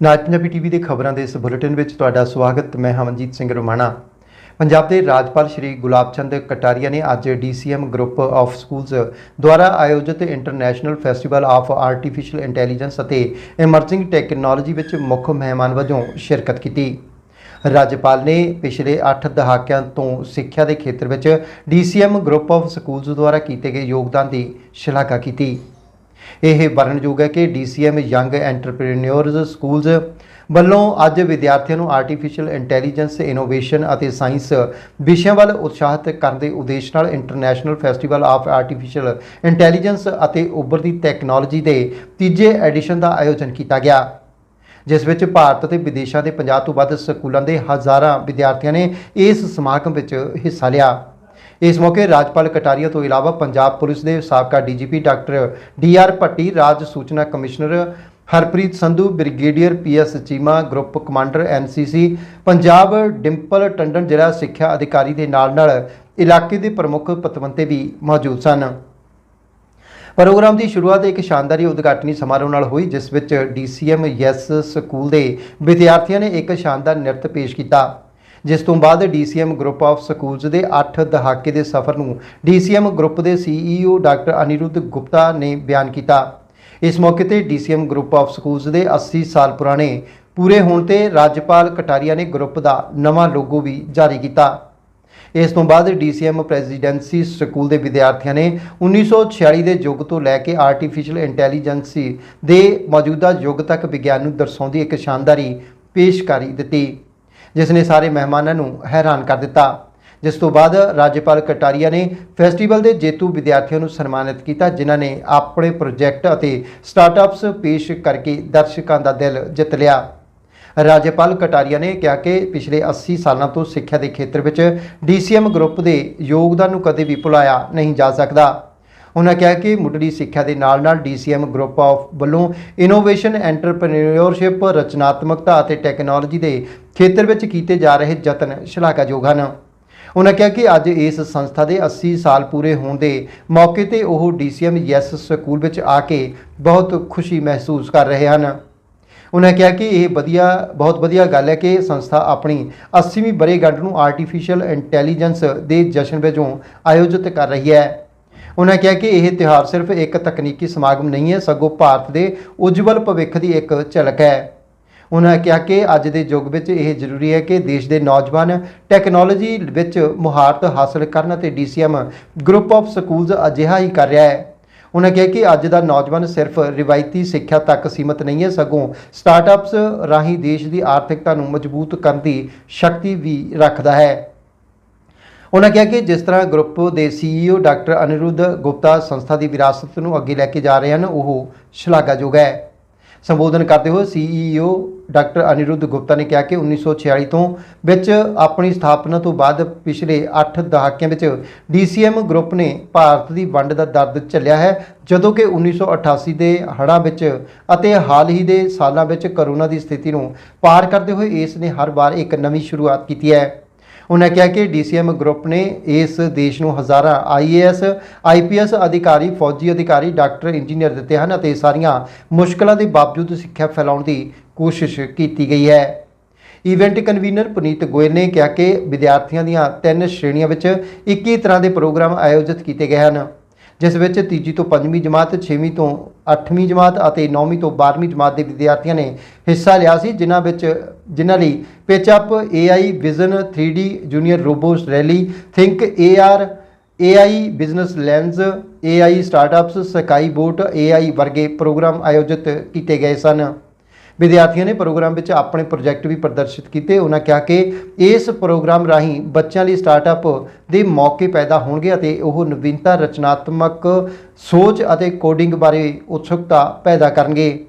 ਨਾਜ Punjabi TV ਦੇ ਖਬਰਾਂ ਦੇ ਇਸ ਬੁਲੇਟਿਨ ਵਿੱਚ ਤੁਹਾਡਾ ਸਵਾਗਤ। ਮੈਂ ਹਮਨਜੀਤ ਸਿੰਘ ਰੋਮਾਣਾ। ਪੰਜਾਬ ਦੇ ਰਾਜਪਾਲ ਸ਼੍ਰੀ ਗੁਲਾਬ ਚੰਦ ਕਟਾਰੀਆ ਨੇ ਅੱਜ ਡੀਸੀਐਮ ਗਰੁੱਪ ਆਫ ਸਕੂਲਜ਼ ਦੁਆਰਾ ਆਯੋਜਿਤ international festival of artificial intelligence ਅਤੇ ਇਮਰਜਿੰਗ ਟੈਕਨੋਲੋਜੀ ਵਿੱਚ ਮੁੱਖ ਮਹਿਮਾਨ ਵਜੋਂ ਸ਼ਿਰਕਤ ਕੀਤੀ। ਰਾਜਪਾਲ ਨੇ ਪਿਛਲੇ 8 ਦਹਾਕਿਆਂ ਤੋਂ ਸਿੱਖਿਆ ਦੇ ਖੇਤਰ ਵਿੱਚ ਡੀਸੀਐਮ ਗਰੁੱਪ ਆਫ ਸਕੂਲਜ਼ ਦੁਆਰਾ ਕੀਤੇ ਗਏ ਯੋਗਦਾਨ ਦੀ ਸ਼ਲਾਘਾ ਕੀਤੀ। ਇਹ ਵਰਣਯੋਗ ਹੈ ਕਿ DCM ਯੰਗ ਐਂਟਰਪ੍ਰੀਨਿਓਰਸ ਸਕੂਲਜ਼ ਵੱਲੋਂ ਅੱਜ ਵਿਦਿਆਰਥੀਆਂ ਨੂੰ ਆਰਟੀਫੀਸ਼ੀਅਲ ਇੰਟੈਲੀਜੈਂਸ, ਇਨੋਵੇਸ਼ਨ ਅਤੇ ਸਾਇੰਸ ਵਿਸ਼ਿਆਂ ਵੱਲ ਉਤਸ਼ਾਹਿਤ ਕਰਨ ਦੇ ਉਦੇਸ਼ ਨਾਲ international festival of artificial intelligence ਅਤੇ ਉੱਭਰਦੀ ਟੈਕਨੋਲੋਜੀ ਦੇ ਤੀਜੇ ਐਡੀਸ਼ਨ ਦਾ ਆਯੋਜਨ ਕੀਤਾ ਗਿਆ, ਜਿਸ ਵਿੱਚ ਭਾਰਤ ਅਤੇ ਵਿਦੇਸ਼ਾਂ ਦੇ 50 ਤੋਂ ਵੱਧ ਸਕੂਲਾਂ ਦੇ ਹਜ਼ਾਰਾਂ ਵਿਦਿਆਰਥੀਆਂ ਨੇ ਇਸ ਸਮਾਗਮ ਵਿੱਚ ਹਿੱਸਾ ਲਿਆ। ਇਸ ਮੌਕੇ ਰਾਜਪਾਲ ਕਟਾਰੀਆ ਤੋਂ ਇਲਾਵਾ ਪੰਜਾਬ ਪੁਲਿਸ ਦੇ ਸਾਬਕਾ DGP doctor D R Bhatti, ਰਾਜ ਸੂਚਨਾ commissioner Harpreet Sandhu, brigadier PS Cheema, group commander NCC Punjab Dimple Tandon ਜ਼ਿਲ੍ਹਾ ਸਿੱਖਿਆ ਅਧਿਕਾਰੀ ਦੇ ਨਾਲ ਨਾਲ ਇਲਾਕੇ ਦੇ ਪ੍ਰਮੁੱਖ ਪਤਵੰਤੇ ਵੀ ਮੌਜੂਦ ਸਨ। ਪ੍ਰੋਗਰਾਮ ਦੀ ਸ਼ੁਰੂਆਤ ਇੱਕ ਸ਼ਾਨਦਾਰੀ ਉਦਘਾਟਨੀ ਸਮਾਰੋਹ ਨਾਲ ਹੋਈ, ਜਿਸ ਵਿੱਚ ਡੀਸੀਐਮ ਯੈਸ ਸਕੂਲ ਦੇ ਵਿਦਿਆਰਥੀਆਂ ਨੇ ਇੱਕ ਸ਼ਾਨਦਾਰ ਨ੍ਰਿਤ ਪੇਸ਼ ਕੀਤਾ। ਜਿਸ ਤੋਂ ਬਾਅਦ ਡੀਸੀਐਮ ਗਰੁੱਪ ਆਫ ਸਕੂਲਜ਼ ਦੇ 8 ਦਹਾਕੇ ਦੇ ਸਫ਼ਰ ਨੂੰ ਡੀਸੀਐਮ ਗਰੁੱਪ ਦੇ ਸੀਈਓ ਡਾਕਟਰ ਅਨਿਰੁੱਧ ਗੁਪਤਾ ਨੇ ਬਿਆਨ ਕੀਤਾ। ਇਸ ਮੌਕੇ ਤੇ ਡੀਸੀਐਮ ਗਰੁੱਪ ਆਫ ਸਕੂਲਜ਼ ਦੇ 80 ਸਾਲ ਪੁਰਾਣੇ ਪੂਰੇ ਹੋਣ ਤੇ ਰਾਜਪਾਲ ਕਟਾਰੀਆ ਨੇ ਗਰੁੱਪ ਦਾ ਨਵਾਂ ਲੋਗੋ ਵੀ ਜਾਰੀ ਕੀਤਾ। ਇਸ ਤੋਂ ਬਾਅਦ ਡੀਸੀਐਮ ਪ੍ਰੈਜ਼ੀਡੈਂਸੀ ਸਕੂਲ ਦੇ ਵਿਦਿਆਰਥੀਆਂ ਨੇ 1946 ਦੇ ਯੁੱਗ ਤੋਂ ਲੈ ਕੇ ਆਰਟੀਫੀਸ਼ੀਅਲ ਇੰਟੈਲੀਜੈਂਸੀ ਦੇ ਮੌਜੂਦਾ ਯੁੱਗ ਤੱਕ ਵਿਗਿਆਨ ਨੂੰ ਦਰਸਾਉਂਦੀ ਇੱਕ ਸ਼ਾਨਦਾਰੀ ਪੇਸ਼ਕਾਰੀ ਦਿੱਤੀ। ਜਿਸ ਨੇ ਸਾਰੇ ਮਹਿਮਾਨਾਂ ਨੂੰ ਹੈਰਾਨ ਕਰ ਦਿੱਤਾ। ਜਿਸ ਤੋਂ ਬਾਅਦ ਰਾਜਪਾਲ ਕਟਾਰੀਆ ਨੇ ਫੈਸਟੀਵਲ ਦੇ ਜੇਤੂ ਵਿਦਿਆਰਥੀਆਂ ਨੂੰ ਸਨਮਾਨਿਤ ਕੀਤਾ, ਜਿਨ੍ਹਾਂ ਨੇ ਆਪਣੇ ਪ੍ਰੋਜੈਕਟ ਅਤੇ ਸਟਾਰਟਅਪਸ ਪੇਸ਼ ਕਰਕੇ ਦਰਸ਼ਕਾਂ ਦਾ ਦਿਲ ਜਿੱਤ ਲਿਆ। ਰਾਜਪਾਲ ਕਟਾਰੀਆ ਨੇ ਕਿਹਾ ਕਿ ਪਿਛਲੇ 80 ਸਾਲਾਂ ਤੋਂ ਸਿੱਖਿਆ ਦੇ ਖੇਤਰ ਵਿੱਚ ਡੀਸੀਐਮ ਗਰੁੱਪ ਦੇ ਯੋਗਦਾਨ ਨੂੰ ਕਦੇ ਵੀ ਭੁਲਾਇਆ ਨਹੀਂ ਜਾ ਸਕਦਾ। ਉਹਨਾਂ ਕਿਹਾ ਕਿ ਮੁੱਢਲੀ ਸਿੱਖਿਆ ਦੇ ਨਾਲ-ਨਾਲ ਡੀਸੀਐਮ ਗਰੁੱਪ ਆਫ ਵੱਲੋਂ ਇਨੋਵੇਸ਼ਨ ਐਂਟਰਪ੍ਰੀਨਿਓਰਸ਼ਿਪ, ਰਚਨਾਤਮਕਤਾ ਅਤੇ ਟੈਕਨੋਲੋਜੀ ਦੇ ਖੇਤਰ ਵਿੱਚ ਕੀਤੇ ਜਾ ਰਹੇ ਯਤਨ ਸ਼ਲਾਘਾਯੋਗ ਹਨ। ਉਹਨਾਂ ਕਿਹਾ ਕਿ ਅੱਜ ਇਸ ਸੰਸਥਾ ਦੇ 80 ਸਾਲ ਪੂਰੇ ਹੋਣ ਦੇ ਮੌਕੇ ਤੇ ਉਹ ਡੀਸੀਐਮ ਯੈਸ ਸਕੂਲ ਵਿੱਚ ਆ ਕੇ ਬਹੁਤ ਖੁਸ਼ੀ ਮਹਿਸੂਸ ਕਰ ਰਹੇ ਹਨ। ਉਹਨਾਂ ਕਿਹਾ ਕਿ ਇਹ ਵਧੀਆ, ਬਹੁਤ ਵਧੀਆ ਗੱਲ ਹੈ ਕਿ ਸੰਸਥਾ ਆਪਣੀ 80ਵੀਂ ਬਰੇਗੰਢ ਨੂੰ ਆਰਟੀਫੀਸ਼ੀਅਲ ਇੰਟੈਲੀਜੈਂਸ ਦੇ ਜਸ਼ਨ ਵਜੋਂ ਆਯੋਜਿਤ ਕਰ ਰਹੀ ਹੈ। ਉਹਨਾਂ ਕਿਹਾ ਕਿ ਇਹ ਤਿਉਹਾਰ ਸਿਰਫ ਇੱਕ ਤਕਨੀਕੀ ਸਮਾਗਮ ਨਹੀਂ ਹੈ, ਸਗੋਂ ਭਾਰਤ ਦੇ ਉਜਵਲ ਭਵਿੱਖ ਦੀ ਇੱਕ ਝਲਕ ਹੈ। ਉਹਨਾਂ ਕਿਹਾ ਕਿ ਅੱਜ ਦੇ ਯੁੱਗ ਵਿੱਚ ਇਹ ਜ਼ਰੂਰੀ ਹੈ ਕਿ ਦੇਸ਼ ਦੇ ਨੌਜਵਾਨ ਟੈਕਨੋਲੋਜੀ ਵਿੱਚ ਮੁਹਾਰਤ ਹਾਸਲ ਕਰਨ ਅਤੇ ਡੀਸੀਐਮ ਗਰੁੱਪ ਆਫ ਸਕੂਲਜ਼ ਅਜਿਹਾ ਹੀ ਕਰ ਰਿਹਾ ਹੈ। ਉਹਨਾਂ ਕਿਹਾ ਕਿ ਅੱਜ ਦਾ ਨੌਜਵਾਨ ਸਿਰਫ ਰਿਵਾਇਤੀ ਸਿੱਖਿਆ ਤੱਕ ਸੀਮਤ ਨਹੀਂ ਹੈ, ਸਗੋਂ ਸਟਾਰਟਅਪਸ ਰਾਹੀਂ ਦੇਸ਼ ਦੀ ਆਰਥਿਕਤਾ ਨੂੰ ਮਜ਼ਬੂਤ ਕਰਨ ਦੀ ਸ਼ਕਤੀ ਵੀ ਰੱਖਦਾ ਹੈ। ਉਹਨਾਂ ਕਿਹਾ ਕਿ ਜਿਸ ਤਰ੍ਹਾਂ ਗਰੁੱਪ ਦੇ ਸੀਈਓ ਡਾਕਟਰ ਅਨਿਰੁੱਧ ਗੁਪਤਾ ਸੰਸਥਾ ਦੀ ਵਿਰਾਸਤ ਨੂੰ ਅੱਗੇ ਲੈ ਕੇ ਜਾ ਰਹੇ ਹਨ, ਉਹ ਸ਼ਲਾਘਾਯੋਗ ਹੈ। ਸੰਬੋਧਨ ਕਰਦੇ ਹੋਏ ਸੀਈਓ ਡਾਕਟਰ ਅਨਿਰੁੱਧ ਗੁਪਤਾ ਨੇ ਕਿਹਾ ਕਿ 1946 ਤੋਂ ਵਿੱਚ ਆਪਣੀ ਸਥਾਪਨਾ ਤੋਂ ਬਾਅਦ ਪਿਛਲੇ 8 ਦਹਾਕਿਆਂ ਵਿੱਚ ਡੀਸੀਐਮ ਗਰੁੱਪ ਨੇ ਭਾਰਤ ਦੀ ਵੰਡ ਦਾ ਦਰਦ ਝੱਲਿਆ ਹੈ, ਜਦੋਂ ਕਿ 1988 ਦੇ ਹੜ੍ਹਾਂ ਵਿੱਚ ਅਤੇ ਹਾਲ ਹੀ ਦੇ ਸਾਲਾਂ ਵਿੱਚ ਕਰੋਨਾ ਦੀ ਸਥਿਤੀ ਨੂੰ ਪਾਰ ਕਰਦੇ ਹੋਏ ਇਸ ਨੇ ਹਰ ਵਾਰ ਇੱਕ ਨਵੀਂ ਸ਼ੁਰੂਆਤ ਕੀਤੀ ਹੈ। ਉਹਨਾਂ ਕਿਹਾ ਕਿ ਡੀਸੀਐਮ ਗਰੁੱਪ ਨੇ ਇਸ ਦੇਸ਼ ਨੂੰ ਹਜ਼ਾਰਾਂ ਆਈਏਐਸ ਆਈਪੀਐਸ ਅਧਿਕਾਰੀ, ਫੌਜੀ ਅਧਿਕਾਰੀ, ਡਾਕਟਰ, ਇੰਜੀਨੀਅਰ ਦਿੱਤੇ ਹਨ ਅਤੇ ਸਾਰੀਆਂ ਮੁਸ਼ਕਲਾਂ ਦੇ ਬਾਵਜੂਦ ਸਿੱਖਿਆ ਫੈਲਾਉਣ ਦੀ ਕੋਸ਼ਿਸ਼ ਕੀਤੀ ਗਈ ਹੈ। ਇਵੈਂਟ ਕਨਵੀਨਰ ਪੁਨੀਤ ਗੋਇਲ ਨੇ ਕਿਹਾ ਕਿ ਵਿਦਿਆਰਥੀਆਂ ਦੀਆਂ ਤਿੰਨ ਸ਼੍ਰੇਣੀਆਂ ਵਿੱਚ 21 ਤਰ੍ਹਾਂ ਦੇ ਪ੍ਰੋਗਰਾਮ ਆਯੋਜਿਤ ਕੀਤੇ ਗਏ ਹਨ। ਜਿਸ ਵਿੱਚ ਤੀਜੀ ਤੋਂ ਪੰਜਵੀਂ ਜਮਾਤ 6ਵੀਂ ਤੋਂ 8ਵੀਂ ਜਮਾਤ ਅਤੇ 9ਵੀਂ ਤੋਂ 12ਵੀਂ ਜਮਾਤ ਦੇ ਵਿਦਿਆਰਥੀਆਂ ਨੇ ਹਿੱਸਾ ਲਿਆ ਸੀ, ਜਿਨ੍ਹਾਂ ਵਿੱਚ, ਜਿਨ੍ਹਾਂ ਲਈ pitch up AI vision 3D junior robot rally think AR AI business lens AI startups sky bot AI ਵਰਗੇ ਪ੍ਰੋਗਰਾਮ ਆਯੋਜਿਤ ਕੀਤੇ ਗਏ ਸਨ। ਵਿਦਿਆਰਥੀਆਂ ਨੇ ਪ੍ਰੋਗਰਾਮ ਵਿੱਚ ਆਪਣੇ ਪ੍ਰੋਜੈਕਟ ਵੀ ਪ੍ਰਦਰਸ਼ਿਤ ਕੀਤੇ। ਉਹਨਾਂ ਕਿਹਾ ਕਿ ਇਸ ਪ੍ਰੋਗਰਾਮ ਰਾਹੀਂ ਬੱਚਿਆਂ ਲਈ ਸਟਾਰਟਅਪ ਦੇ ਮੌਕੇ ਪੈਦਾ ਹੋਣਗੇ ਅਤੇ ਉਹ ਨਵੀਨਤਾ, ਰਚਨਾਤਮਕ ਸੋਚ ਅਤੇ ਕੋਡਿੰਗ ਬਾਰੇ ਉਤਸੁਕਤਾ ਪੈਦਾ ਕਰਨਗੇ।